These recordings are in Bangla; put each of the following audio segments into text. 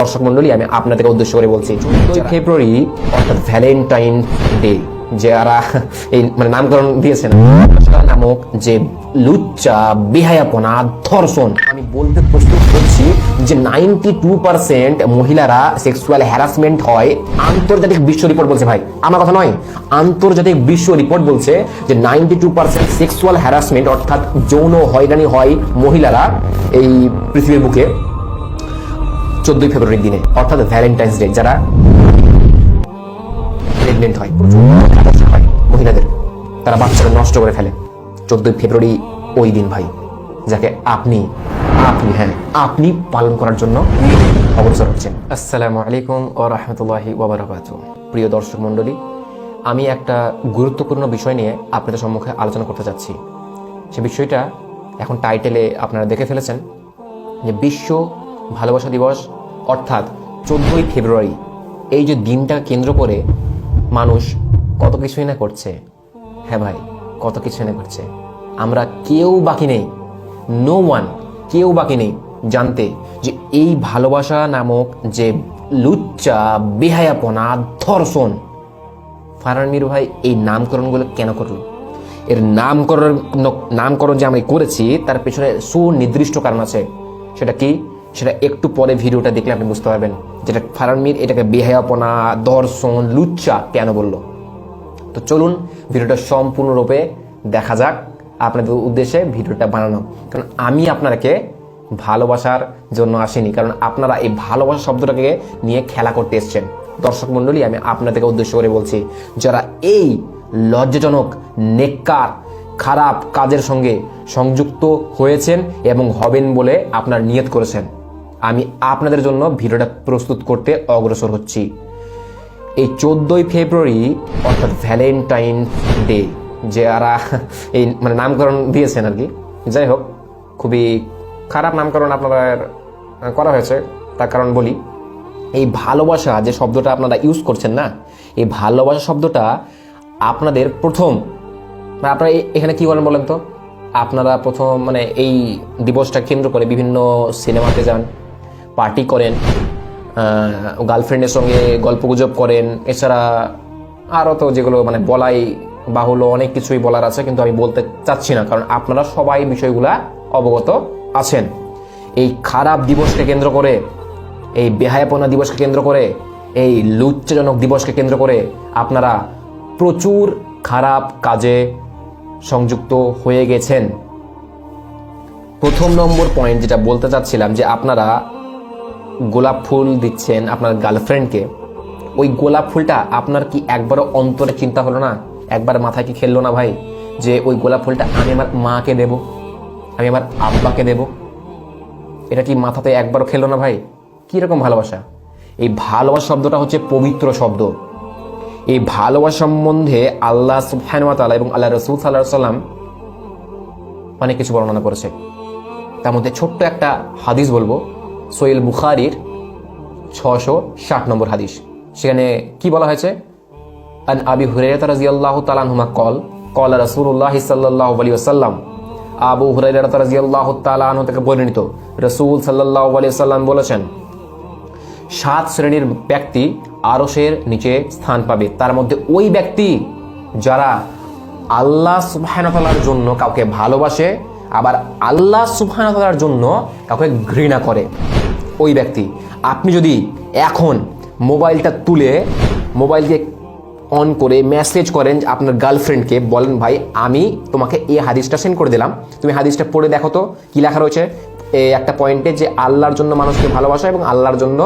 দর্শক মন্ডলী আমি আপনাদের উদ্দেশ্য করে বলছি চোদ্দই ফেব্রুয়ারি অর্থাৎ ভ্যালেন্টাইন ডে যারা এই মানে নামকরণ দিয়েছেন নামক যে লুচ্চা বেহায়াপনা ধর্ষণ আমি বলতে প্রস্তুত করছি যে নাইনটি টু পার্সেন্ট মহিলারা সেক্সুয়াল হ্যারাসমেন্ট হয়। আন্তর্জাতিক বিশ্ব রিপোর্ট বলছে ভাই আমার কথা নয় আন্তর্জাতিক বিশ্ব রিপোর্ট বলছে যে ninety two percent sexual harassment অর্থাৎ যৌন হয়রানি হয় মহিলারা এই পৃথিবীর বুকে। চোদ্দই ফেব্রুয়ারির দিনে, অর্থাৎ ভ্যালেন্টাইন্স ডে, যারা প্রেগনেন্ট হয় মহিলাদের, তারা বাচ্চারা নষ্ট করে ফেলে। চোদ্দই ফেব্রুয়ারি ওই দিন ভাই, যাকে আপনি আপনি হ্যাঁ আপনি পালন করার জন্য অগ্রসর হচ্ছেন আসসালামু আলাইকুম ও রহমতুল্লাহি ওবরাকাত প্রিয় দর্শক মণ্ডলী, আমি একটা গুরুত্বপূর্ণ বিষয় নিয়ে আপনাদের সম্মুখে আলোচনা করতে যাচ্ছি। সে বিষয়টা এখন টাইটেলে আপনারা দেখে ফেলেছেন যে বিশ্ব ভালোবাসা দিবস, অর্থাৎ চোদ্দই ফেব্রুয়ারি। এই যে দিনটা কেন্দ্র করে মানুষ কত কিছুই না করছে। হ্যাঁ ভাই, কত কিছুই না করছে। আমরা কেউ বাকি নেই। নো ওয়ান কেউ বাকি নেই জানতে যে এই ভালোবাসা নামক যে লুচ্চা, বেহায়াপনা, ধর্ষণ। ফারহান মির ভাই, এই নামকরণগুলো কেন করল? এর নামকরণ নামকরণ যে আমি করেছি, তার পেছনে সুনির্দিষ্ট কারণ আছে। সেটা কি? সেটা একটু পরে ভিডিওটা দেখলে আপনি বুঝতে পারবেন যেটা ফারহান মির এটাকে বেহায়াপনা, দর্শন, লুচ্চা কেন বলল? তো চলুন ভিডিওটা সম্পূর্ণরূপে দেখা যাক আপনাদের উদ্দেশ্যে ভিডিওটা বানানো। কারণ আমি আপনাকে ভালোবাসার জন্য আসিনি, কারণ আপনারা এই ভালোবাসা শব্দটাকে নিয়ে খেলা করতে এসছেন। দর্শক মণ্ডলী, আমি আপনাদেরকে উদ্দেশ্য করে বলছি, যারা এই লজ্জাজনক, নেককার, খারাপ কাজের সঙ্গে সংযুক্ত হয়েছেন এবং হবেন বলে আপনার নিয়ত করেছেন আমি আপনাদের জন্য ভিডিওটা প্রস্তুত করতে অগ্রসর হচ্ছি। এই চোদ্দই ফেব্রুয়ারি, অর্থাৎ ভ্যালেন্টাইন ডে যারা এই মানে নামকরণ দিয়েছেন আর কি। যাই হোক, খুবই খারাপ নামকরণ আপনাদের করা হয়েছে, তার কারণ বলি, এই ভালোবাসা যে শব্দটা আপনারা ইউজ করছেন না, এই ভালোবাসা শব্দটা আপনাদের প্রথম মানে আপনারা এখানে কি করেন বলেন তো? আপনারা প্রথম মানে এই দিবসটা কেন্দ্র করে বিভিন্ন সিনেমাতে যান পার্টি করেন গার্লফ্রেন্ডের সঙ্গে গল্পগুজব করেন। এছাড়া আরও তো যেগুলো মানে বলাই বাহুল্য অনেক কিছুই বলার আছে, কিন্তু আমি বলতে চাচ্ছি না, কারণ আপনারা সবাই বিষয়গুলা অবগত আছেন। এই খারাপ দিবসকে কেন্দ্র করে, এই বেহায়াপনা দিবসকে কেন্দ্র করে, এই লুচ্চাজনক দিবসকে কেন্দ্র করে আপনারা প্রচুর খারাপ কাজে সংযুক্ত হয়ে গেছেন। প্রথম নম্বর পয়েন্ট যেটা বলতে চাচ্ছিলাম যে আপনারা গোলাপ ফুল দিচ্ছেন আপনার গার্লফ্রেন্ডকে। ওই গোলাপ ফুলটা আপনার কি একবারও অন্তরে চিন্তা হলো না? একবার মাথায় কি খেললো না ভাই? যে ওই গোলাপ ফুলটা আমি আমার মাকে দেব? আমি আমার আব্বাকে দেব? এটা কি মাথাতে একবারও খেললো না ভাই? কি রকম ভালোবাসা? এই ভালোবাসা শব্দটা হচ্ছে পবিত্র শব্দ। এই ভালোবাসা সম্বন্ধে আল্লাহ সুবহানাহু এবং আল্লাহ রসুল সাল্লাহ সাল্লাম অনেক কিছু বর্ণনা করেছে। তার মধ্যে ছোট্ট একটা হাদিস বলব। সোয়েল বুখারির ছশো ষাট নম্বর হাদিস। সেখানে কি বলা হয়েছে? আন আবি হুরাইরাতা রাদিয়াল্লাহু তাআলা আনহুমা কল কল রাসূলুল্লাহ সাল্লাল্লাহু আলাইহি ওয়াসাল্লাম। আবু হুরাইরাতা রাদিয়াল্লাহু তাআলা আনহু থেকে বর্ণিত, রাসূল সাল্লাল্লাহু আলাইহি ওয়াসাল্লাম বলেছেন, সাত শ্রেণির ব্যক্তি আরশের নিচে স্থান পাবে। তার মধ্যে ওই ব্যক্তি যারা আল্লাহ সুবহানাহু জন্য কাউকে ভালোবাসে আবার আল্লাহ সুবহানাহু জন্য কাউকে ঘৃণা করে। ওই ব্যক্তি, আপনি যদি এখন মোবাইলটা তুলে মোবাইলকে অন করে মেসেজ করেন আপনার গার্লফ্রেন্ডকে বলেন, ভাই, আমি তোমাকে এই হাদিসটা সেন্ড করে দিলাম। তুমি হাদিসটা পড়ে দেখো তো, কী লেখা রয়েছে? একটা পয়েন্টে যে আল্লাহর জন্য মানুষকে ভালোবাসা এবং আল্লাহর জন্য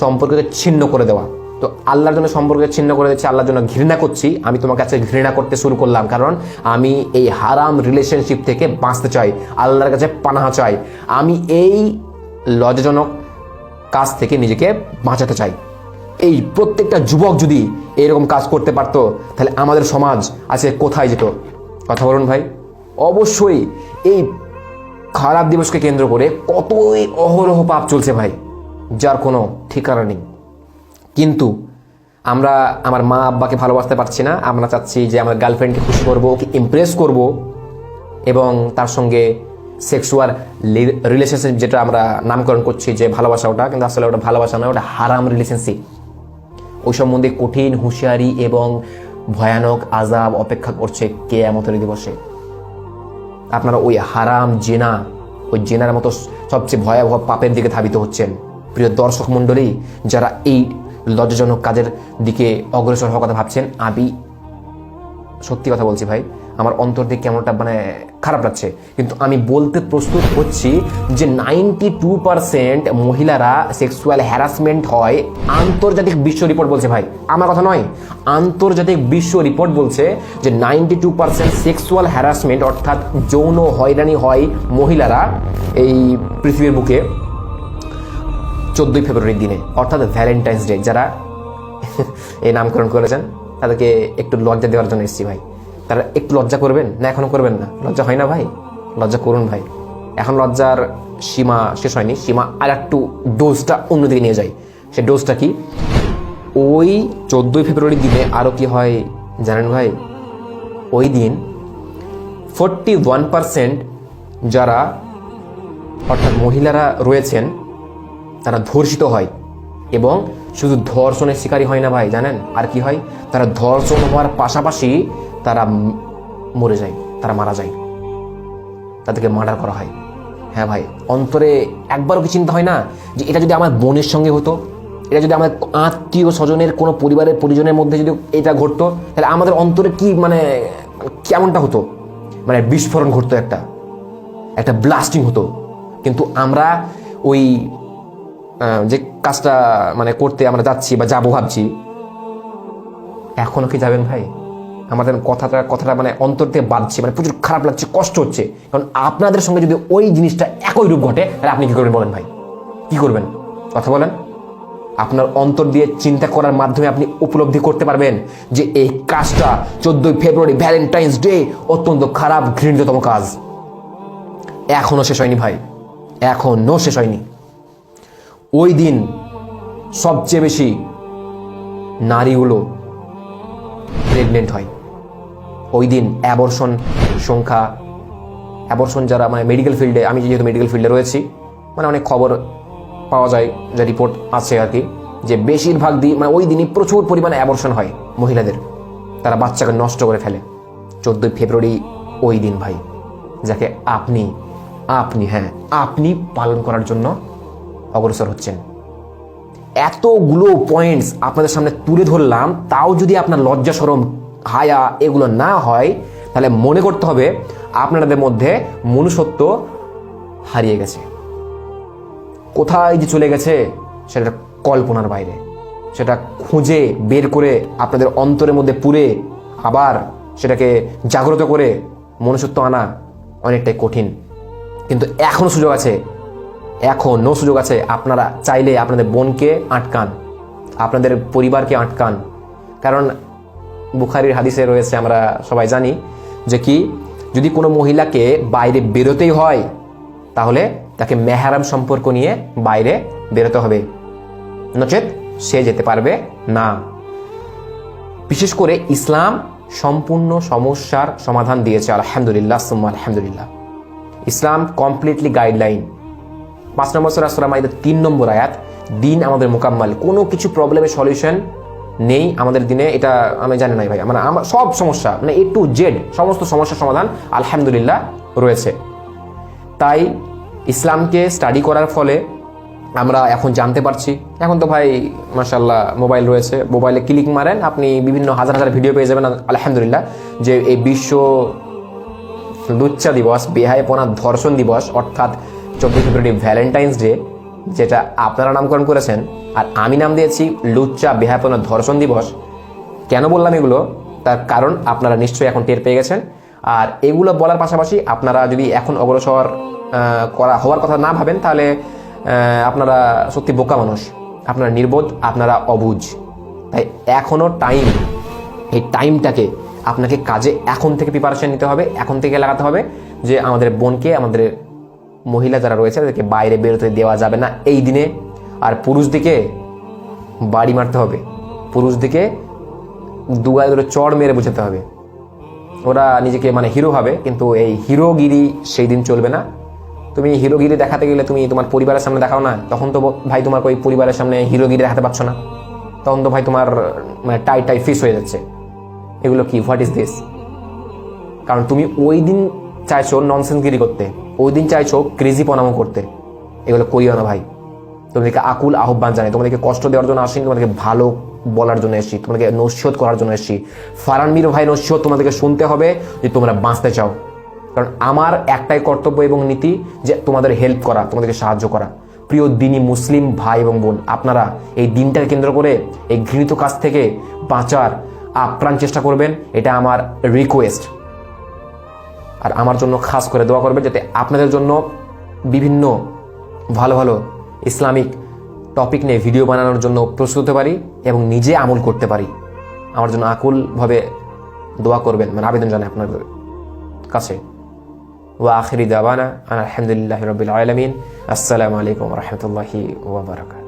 সম্পর্ককে ছিন্ন করে দেওয়া। তো আল্লাহর জন্য সম্পর্কে ছিন্ন করে দিচ্ছি, আল্লাহর জন্য ঘৃণা করছি। আমি তোমার কাছে ঘৃণা করতে শুরু করলাম, কারণ আমি এই হারাম রিলেশনশিপ থেকে বাঁচতে চাই, আল্লাহর কাছে পানাহা চাই। আমি এই লজ্জাজনক কাজ থেকে নিজেকে বাঁচাতে চাই। এই প্রত্যেকটা যুবক যদি এরকম কাজ করতে পারতো, তাহলে আমাদের সমাজ আজকে কোথায় যেত? কথা বলুন ভাই। অবশ্যই এই খারাপ দিবসকে কেন্দ্র করে কতই অহরহ পাপ চলছে ভাই, যার কোনো ঠিকানা নেই। কিন্তু আমরা আমার মা আব্বাকে ভালোবাসতে পারছি না। আমরা চাচ্ছি যে আমার গার্লফ্রেন্ডকে খুশি করব, ওকে ইমপ্রেস করব এবং তার সঙ্গে সেক্সুয়াল রিলেশনশিপ যেটা আমরা নামকরণ করছি যে ভালোবাসা ওটা, কিন্তু আসলে ওটা ভালোবাসা নয় ওটা হারাম রিলেশনশিপ ওই সম্বন্ধে কঠিন হুঁশিয়ারি এবং ভয়ানক আজাব অপেক্ষা করছে কেয়ামতের দিবসে। আপনারা ওই হারাম জেনা, ওই জেনার মতো সবচেয়ে ভয়াবহ পাপের দিকে ধাবিত হচ্ছেন। প্রিয় দর্শক মণ্ডলী, যারা এই লজ্জাজনক কাজের দিকে অগ্রসর হওয়ার কথা ভাবছেন আমি সত্যি কথা বলছি ভাই, আমার অন্তর দিকে কেমনটা মানে খারাপ লাগছে। কিন্তু আমি বলতে প্রস্তুত হচ্ছি যে নাইনটি টু পার্সেন্ট মহিলারা সেক্সুয়াল হ্যারাসমেন্ট হয় আন্তর্জাতিক বিশ্ব রিপোর্ট বলছে ভাই। আমার কথা নয়, আন্তর্জাতিক বিশ্ব রিপোর্ট বলছে যে ninety two percent sexual harassment অর্থাৎ যৌন হয়রানি হয় মহিলারা এই পৃথিবীর বুকে। চোদ্দোই ফেব্রুয়ারির দিনে, অর্থাৎ ভ্যালেন্টাইন্স ডে যারা এই নামকরণ করেছেন, তাদেরকে একটু লজ্জা দেওয়ার জন্য এসেছি ভাই। তারা একটু লজ্জা করবেন? না এখনও করবেন না। লজ্জা হয় না ভাই? লজ্জা করুন ভাই। এখন লজ্জার সীমা শেষ হয়নি। সীমা আর একটু ডোজটা অন্যদিকে নিয়ে যায় সে ডোজটা কি? ওই চোদ্দোই ফেব্রুয়ারির দিনে আরও কি হয় জানেন ভাই? ওই দিন ফোরটি ওয়ান পার্সেন্ট যারা, অর্থাৎ মহিলারা রয়েছেন তারা ধর্ষিত হয়। এবং শুধু ধর্ষণের শিকারী হয় না ভাই, জানেন? আর কি হয়? তারা ধর্ষণ হওয়ার পাশাপাশি তারা মরে যায়, তারা মারা যায়। তাদেরকে মার্ডার করা হয়। হ্যাঁ ভাই, অন্তরে একবারও কি চিন্তা হয় না যে এটা যদি আমার বোনের সঙ্গে হতো, এটা যদি আমার আত্মীয় স্বজনের কোনো পরিবারের পরিজনের মধ্যে যদি এটা ঘটতো, তাহলে আমাদের অন্তরে কি মানে কেমনটা হতো? মানে বিস্ফোরণ ঘটতো একটা। একটা ব্লাস্টিং হতো। কিন্তু আমরা ওই যে কাজটা মানে করতে আমরা যাচ্ছি বা যাব ভাবছি। এখনও কি যাবেন ভাই? আমাদের কথাটা কথাটা মানে অন্তর থেকে বাঁধছে মানে প্রচুর খারাপ লাগছে, কষ্ট হচ্ছে। কারণ আপনাদের সঙ্গে যদি ওই জিনিসটা একই রূপ ঘটে, তাহলে আপনি কি করবেন বলেন ভাই? কি করবেন? কথা বলেন। আপনার অন্তর দিয়ে চিন্তা করার মাধ্যমে আপনি উপলব্ধি করতে পারবেন যে এই কাজটা চোদ্দই ফেব্রুয়ারি ভ্যালেন্টাইন্স ডে, অত্যন্ত খারাপ, ঘৃণিততম কাজ। এখনও শেষ হয়নি ভাই। এখনও শেষ হয়নি। ওই দিন সবচেয়ে বেশি নারীগুলো প্রেগনেন্ট হয়। ওই দিন অ্যাবর্ষণ সংখ্যা অ্যাবর্ষণ যারা মানে মেডিকেল ফিল্ডে আমি যেহেতু মেডিকেল ফিল্ডে রয়েছি মানে অনেক খবর পাওয়া যায়, যে রিপোর্ট আছে আর কি, যে বেশিরভাগ দিন মানে ওই দিনই প্রচুর পরিমাণে অ্যাবর্ষণ হয় মহিলাদের। তারা বাচ্চাকে নষ্ট করে ফেলে। চোদ্দোই ফেব্রুয়ারি ওই দিন ভাই, যাকে আপনি আপনি হ্যাঁ আপনি পালন করার জন্য অগ্রসর হচ্ছেন। এতগুলো পয়েন্টস আপনাদের সামনে তুলে ধরলাম, তাও যদি আপনার লজ্জা সরম হায়া এগুলো না হয়, তাহলে মনে করতে হবে আপনাদের মধ্যে মনুষ্যত্ব হারিয়ে গেছে। কোথায় যে চলে গেছে সেটা কল্পনার বাইরে। সেটা খুঁজে বের করে আপনাদের অন্তরের মধ্যে পুরে আবার সেটাকে জাগ্রত করে মনুষ্যত্ব আনা অনেকটাই কঠিন। কিন্তু এখনও সুযোগ আছে এখনও সুযোগ আছে, আপনারা চাইলে আপনাদের বোনকে আটকান, আপনাদের পরিবারকে আটকান। কারণ বুখারির হাদিসে রয়েছে, আমরা সবাই জানি যে কি, যদি কোনো মহিলাকে বাইরে বেরোতেই হয়, তাহলে তাকে মেহারাম সম্পর্ক নিয়ে বাইরে বেরোতে হবে। নচেত সে যেতে পারবে না। বিশেষ করে ইসলাম সম্পূর্ণ সমস্যার সমাধান দিয়েছে, আলহামদুলিল্লাহ, সুম্মা আলহামদুলিল্লাহ। ইসলাম কমপ্লিটলি গাইডলাইন পাঁচ নম্বর সুরা সুরা মাইদের তিন নম্বর আয়াত, দিন আমাদের মোকাম্মাল। কোনো কিছু প্রবলেমের সলিউশন নেই আমাদের দিনে, এটা আমি জানি নাই ভাই। মানে আমার সব সমস্যা মানে এ টু জেড সমস্ত সমস্যার সমাধান আলহামদুলিল্লাহ রয়েছে। তাই ইসলামকে স্টাডি করার ফলে আমরা এখন জানতে পারছি। এখন তো ভাই মাসাল্লাহ মোবাইল রয়েছে। মোবাইলে ক্লিক মারেন, আপনি বিভিন্ন হাজার হাজার ভিডিও পেয়ে যাবেন, আলহামদুলিল্লাহ। যে এই বিশ্ব লুচ্চা দিবস, বেহায়পনা ধর্ষণ দিবস, অর্থাৎ চব্বিশ ফেব্রুয়ারি ভ্যালেন্টাইন্স ডে, যেটা আপনারা নামকরণ করেছেন, আর আমি নাম দিয়েছি লুচ্চা বেহায়পনা ধর্ষণ দিবস। কেন বললাম এগুলো? তার কারণ আপনারা নিশ্চয়ই এখন টের পেয়ে গেছেন। আর এগুলো বলার পাশাপাশি আপনারা যদি এখন অগ্রসর করা, হওয়ার কথা না ভাবেন, তাহলে আপনারা সত্যি বোকা মানুষ। আপনারা নির্বোধ, আপনারা অবুঝ। তাই এখনও টাইম, এই টাইমটাকে আপনাকে কাজে এখন থেকে প্রিপারেশন নিতে হবে, এখন থেকে লাগাতে হবে যে আমাদের বোনকে, আমাদের মহিলা যারা রয়েছে তাদেরকে বাইরে বেরোতে দেওয়া যাবে না এই দিনে। আর পুরুষদিকে বাড়ি মারতে হবে। পুরুষদিকে দুগায় ধরে চড় মেরে বোঝাতে হবে। ওরা নিজেকে মানে হিরো ভাবে, কিন্তু এই হিরোগিরি সেই দিন চলবে না। তুমি হিরোগিরি দেখাতে গেলে তুমি তোমার পরিবারের সামনে দেখাও না। তখন তো ভাই তোমার ওই পরিবারের সামনে হিরোগিরি দেখাতে পারছ না। তখন তো ভাই তোমার মানে টাই টাই ফিস হয়ে যাচ্ছে। এগুলো কি? হোয়াট ইজ দিস কারণ তুমি ওই দিন চাইছো ননসেন্সগিরি করতে। ওই দিন চাইছো ক্রেজি পনামো করতে। এগুলো করিও না ভাই। তোমাদেরকে আকুল আহ্বান জানাই। তোমাদেরকে কষ্ট দেওয়ার জন্য আসিনি, তোমাদেরকে ভালো বলার জন্য এসেছি। তোমাদেরকে নস্যত করার জন্য এসেছি। ফারানবির ভাই নস্যত তোমাদেরকে শুনতে হবে যে তোমরা বাঁচতে চাও। কারণ আমার একটাই কর্তব্য এবং নীতি যে তোমাদের হেল্প করা, তোমাদেরকে সাহায্য করা। প্রিয় দিনী মুসলিম ভাই এবং বোন, আপনারা এই দিনটাকে কেন্দ্র করে এই ঘৃণিত কাজ থেকে বাঁচার আপ্রাণ চেষ্টা করবেন। এটা আমার রিকোয়েস্ট আর আমার জন্য খাস করে দোয়া করবেন যাতে আপনাদের জন্য বিভিন্ন ভালো ভালো ইসলামিক টপিক নিয়ে ভিডিও বানানোর জন্য প্রস্তুত হতে পারি এবং নিজে আমল করতে পারি। আমার জন্য আকুলভাবে দোয়া করবেন। মানে আবেদন জানাই আপনাদের কাছে। ওয়া আখিরি দাবানা আলহামদুলিল্লাহ রবিল আলমিন। আসসালামু আলাইকুম রহমতুল্লাহি ওবরাকাত